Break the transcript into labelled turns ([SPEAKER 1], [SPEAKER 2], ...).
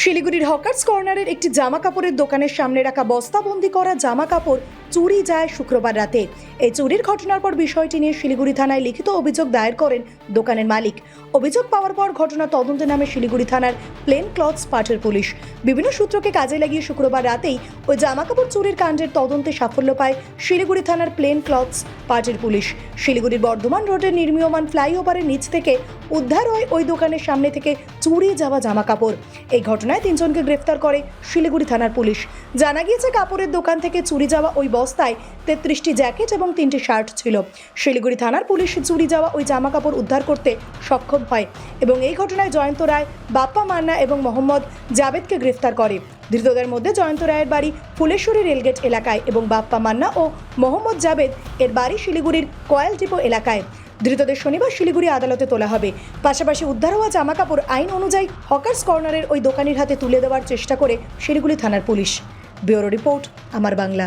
[SPEAKER 1] শিলিগুড়ির হকার্স কর্নারের একটি জামা কাপড়ের দোকানের সামনে রাখা বস্তাবন্দি করা জামা কাপড় চুরি যায় শুক্রবার রাতে। এই চুরির ঘটনার পর বিষয়টি নিয়ে শিলিগুড়ি থানায় লিখিত অভিযোগ দায়ের করেন দোকানের মালিক। অভিযোগ পাওয়ার পর ঘটনা তদন্তে নামে শিলিগুড়ি থানার প্লেন ক্লথস পার্টের পুলিশ। বিভিন্ন সূত্রকে কাজে লাগিয়ে শুক্রবার রাতেই ওই জামা কাপড় চুরির কাণ্ডের তদন্তে সাফল্য পায় শিলিগুড়ি থানার প্লেন ক্লথস পার্টের পুলিশ। শিলিগুড়ির বর্ধমান রোডের নির্মীয়মান ফ্লাইওভারের নিচ থেকে উদ্ধার হয় ওই দোকানের সামনে থেকে চুরি যাওয়া জামা কাপড় এই ঘটনায় তিনজনকে গ্রেফতার করে শিলিগুড়ি থানার পুলিশ। জানা গিয়েছে, কাপড়ের দোকান থেকে চুরি যাওয়া ওই বস্তায় তেত্রিশটি জ্যাকেট এবং তিনটি শার্ট ছিল। শিলিগুড়ি থানার পুলিশ চুরি যাওয়া ওই জামা কাপড় উদ্ধার করতে সক্ষম হয় এবং এই ঘটনায় জয়ন্ত রায়, বাপ্পা মান্না এবং মোহাম্মদ জাভেদকে গ্রেফতার করে। ধৃতদের মধ্যে জয়ন্ত রায়ের বাড়ি ফুলেশ্বরী রেলগেট এলাকায় এবং বাপ্পা মান্না ও মোহাম্মদ জাভেদ এর বাড়ি শিলিগুড়ির কয়েল ডিপো এলাকায়। ধৃতদের শনিবার শিলিগুড়ি আদালতে তোলা হবে। পাশাপাশি উদ্ধার হওয়া জামা কাপড় আইন অনুযায়ী হকার্স কর্নারের ওই দোকানির হাতে তুলে দেওয়ার চেষ্টা করে শিলিগুড়ি থানার পুলিশ। ব্যুরো রিপোর্ট, আমার বাংলা।